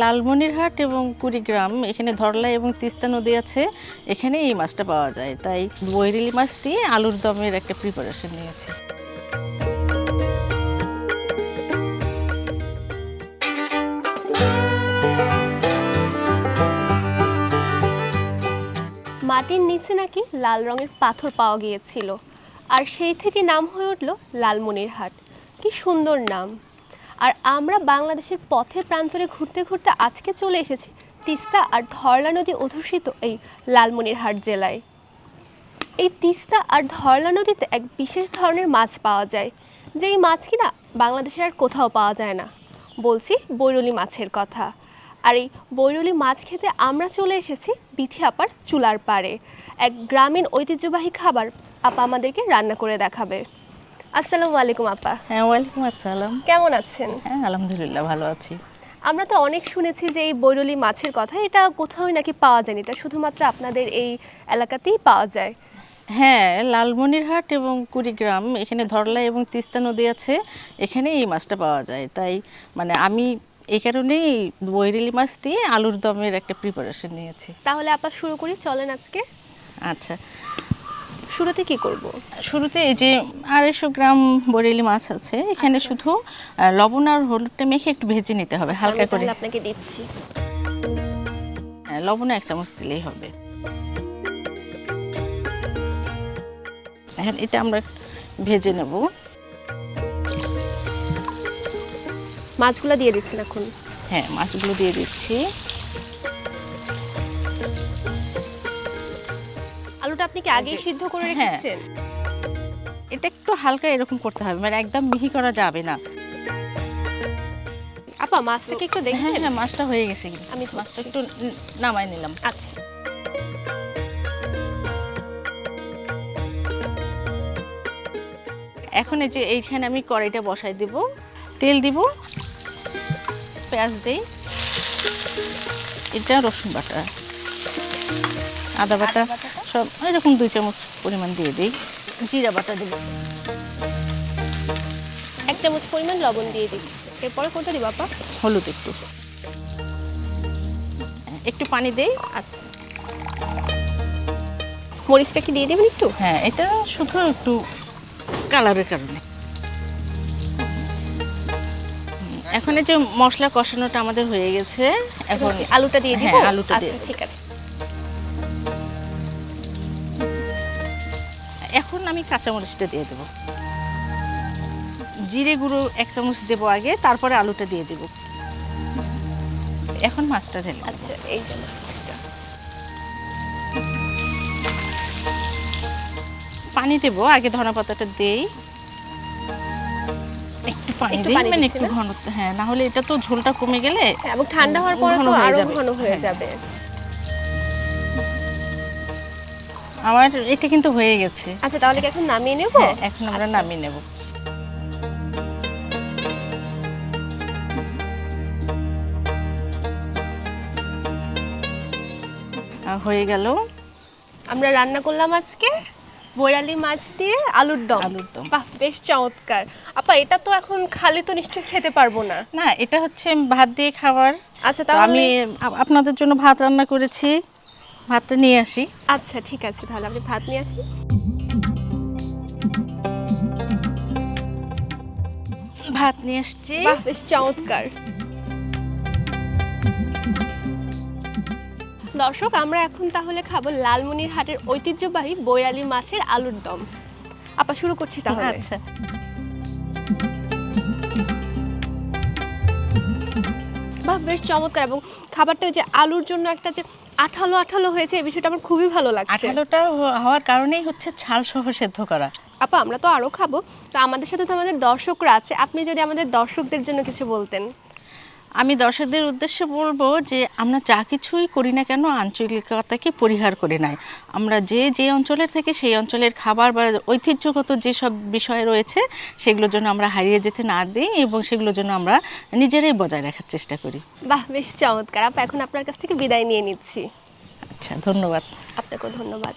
লালমনিরহাট এবং কুড়িগ্রাম, এখানে ধরলা এবং তিস্তা নদী আছে এখানে এই মাছটা পাওয়া যায়। তাই বৈরিলি মাছ দিয়ে আলুর দমের একটা প্রিপারেশন নিয়েছি। মাটির নিচে নাকি লাল রঙের পাথর পাওয়া গিয়েছিল। আর সেই থেকে নাম হয়ে উঠল লালমনিরহাট। কি সুন্দর নাম। আর আমরা বাংলাদেশের পথে প্রান্তরে ঘুরতে ঘুরতে আজকে চলে এসেছি তিস্তা আর ধরলা নদী অধ্যুষিত এই লালমনিরহাট জেলায়। এই তিস্তা আর ধরলা নদীতে এক বিশেষ ধরনের মাছ পাওয়া যায়। যেই মাছ কিনা বাংলাদেশের আর কোথাও পাওয়া যায় না। বলছি বৈরলি মাছের কথা। আর এই বৈরলি মাছ খেতে আমরা চলে এসেছি বিথি আপার চুলার পাড়ে। এক গ্রামীণ ঐতিহ্যবাহী খাবার আপা আমাদেরকে রান্না করে দেখাবে। আসসালামু আলাইকুম আপা। হ্যাঁ ওয়ালাইকুম আসসালাম। কেমন আছেন? হ্যাঁ আলহামদুলিল্লাহ ভালো আছি। আমরা তো অনেক শুনেছি যে এই বৈরলি মাছের কথা এটা কোথাও নাকি পাওয়া যায় না এটা শুধুমাত্র আপনাদের এই এলাকাতেই পাওয়া যায়। হ্যাঁ লালমনিরহাট এবং কুড়িগ্রাম এখানে ধরলা এবং তিস্তা নদী আছে এখানে এই মাছটা পাওয়া যায়। তাই মানে আমি এই কারণেই বৈরিলি মাছ দিয়ে আলুর দমের একটা প্রিপারেশন নিয়েছি। তাহলে আপা শুরু করি চলেন আজকে। আচ্ছা। শুরুতে কি করব? শুরুতে এই যে আড়াইশো গ্রাম বরেলি মাছ আছে এখানে শুধু লবণ আর হলুদটা মেখে একটু ভেজে নিতে হবে হালকা করে। আপনাকে দিচ্ছি। হ্যাঁ, লবণ এক চামচ দিলেই হবে। এখন এটা আমরা ভেজে নেব। মাছগুলো দিয়ে দিচ্ছেন এখন? হ্যাঁ মাছগুলো দিয়ে দিচ্ছি। আলুটা আপনি কি আগেই সিদ্ধ করে হ্যাঁ। রেখেছেন? এটা একটু হালকা এরকম করতে হবে মানে একদম মিহি করা যাবে না। আপা মাছটাকে একটু হ্যাঁ হ্যাঁ মাছটা হয়ে গেছে কিন্তু। আমি মাছটা একটু নামাই নিলাম। আচ্ছা। এখন এই যে এইখানে আমি কড়াইটা বসাই দিব তেল দিব পেঁয়াজ দিই এটা রসুন বাটা আদা বাটা। সব এরকম দুই চামচ পরিমাণ দিয়ে দিই জিরা বাটা দেবো। এক চামচ পরিমাণ লবণ দিয়ে দিই এরপরে কোনটা দিব আপা? হলুদ একটু। একটু পানি দেই আচ্ছা মরিচটা কি দিয়ে দেবেন একটু? হ্যাঁ এটা শুধু একটু কালারের কারণে। এখন এই যে মশলা কষানোটা আমাদের হয়ে গেছে এখন আলুটা দিয়ে দিব? হ্যাঁ, আলুটা দিয়ে আচ্ছা, ঠিক আছে। কাঁচামরিচটা দিয়ে দেবো। জিরে গুঁড়ো এক চামচ দেবো আগে তারপরে আলুটা দিয়ে দেবো। এখন মাছটা ঢেলে আচ্ছা এই পানি দেবো আগে ধনা পাতাটা দেই। একটু পানি দিই মানে একটু? ঘনত্ব হ্যাঁ না হলে এটা তো ঝোলটা কমে গেলে হ্যাঁ, এবং ঠান্ডা হওয়ার পরে তো হয়ে আরও ঘন হয়ে হ্যাঁ। যাবে। আমার এটা কিন্তু হয়ে গেছে। আচ্ছা তাহলে কি এখন নামিয়ে নেব? হ্যাঁ এখন আমরা নামিয়ে নেব। হয়ে গেল। আমরা রান্না করলাম আজকে বৈরালি মাছ দিয়ে আলুর দম। আলুর দম। বাহ বেশ চমৎকার। আপা এটা তো এখন খালি তো নিশ্চয়ই খেতে পারব না। না এটা হচ্ছে ভাত দিয়ে খাবার আচ্ছা তাহলে আমি আপনাদের জন্য ভাত রান্না করেছি। ভাতটা নিয়ে আসি। আচ্ছা ঠিক আছে তাহলে আপনি ভাত নিয়ে আসি। ভাত নিয়ে আসছি। বাহ বেশ চমৎকার। দর্শক আমরা এখন তাহলে খাব লালমনিরহাটের ঐতিহ্যবাহী বৈরালি মাছের আলুর দম। আপা শুরু করছি তাহলে। আচ্ছা। বাহ বেশ চমৎকার। এবং খাবারটা যে আলুর জন্য একটা যে আঠালো আঠালো হয়েছে এই বিষয়টা আমার খুবই ভালো লাগছে। আঠালোটা হওয়ার কারণেই হচ্ছে ছাল সহ সেদ্ধ করা। আপা আমরা তো আরও খাব। তো আমাদের সাথে তো আমাদের দর্শকরা আছে। আপনি যদি আমাদের দর্শকদের জন্য কিছু বলতেন। আমি দর্শকদের উদ্দেশ্যে বলব যে আমরা যা কিছুই করি না কেন আঞ্চলিকতাকে পরিহার করে নাই। আমরা যে যে অঞ্চলের থেকে সেই অঞ্চলের খাবার বা ঐতিহ্যগত যেসব বিষয় রয়েছে সেগুলোর জন্য আমরা হারিয়ে যেতে না দিই এবং সেগুলোর জন্য আমরা নিজেরাই বজায় রাখার চেষ্টা করি। বাহ বেশ চমৎকার। আপা এখন আপনার কাছ থেকে বিদায় নিয়ে নিচ্ছি। আচ্ছা ধন্যবাদ। আপনাকেও ধন্যবাদ।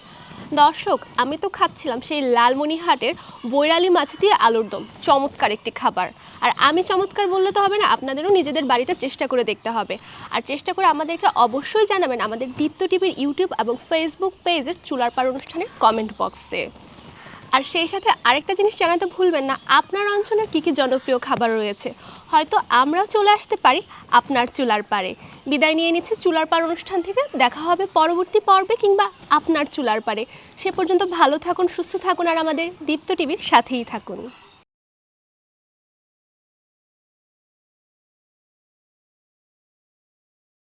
দর্শক, আমি তো খাচ্ছিলাম সেই লালমনিহাটের বৈরালি মাছ দিয়ে আলুর দম, চমৎকার একটি খাবার। আর আমি চমৎকার বললে তো হবে না, আপনাদেরও নিজেদের বাড়িতে চেষ্টা করে দেখতে হবে। আর চেষ্টা করে আমাদেরকে অবশ্যই জানাবেন আমাদের দীপ্ত টিভির ইউটিউব এবং ফেসবুক পেজের চুলার পার অনুষ্ঠানের কমেন্ট বক্সে আর সেই সাথে আরেকটা জিনিস জানাতে ভুলবেন না, আপনার অঞ্চলের কী কী জনপ্রিয় খাবার রয়েছে? হয়তো আমরা চলে আসতে পারি আপনার চুলার পারে বিদায় নিয়ে নিচ্ছি চুলার পার অনুষ্ঠান থেকে। দেখা হবে পরবর্তী পর্বে কিংবা আপনার চুলার পারে সে পর্যন্ত ভালো থাকুন, সুস্থ থাকুন আর আমাদের দীপ্ত টিভির সাথেই থাকুন।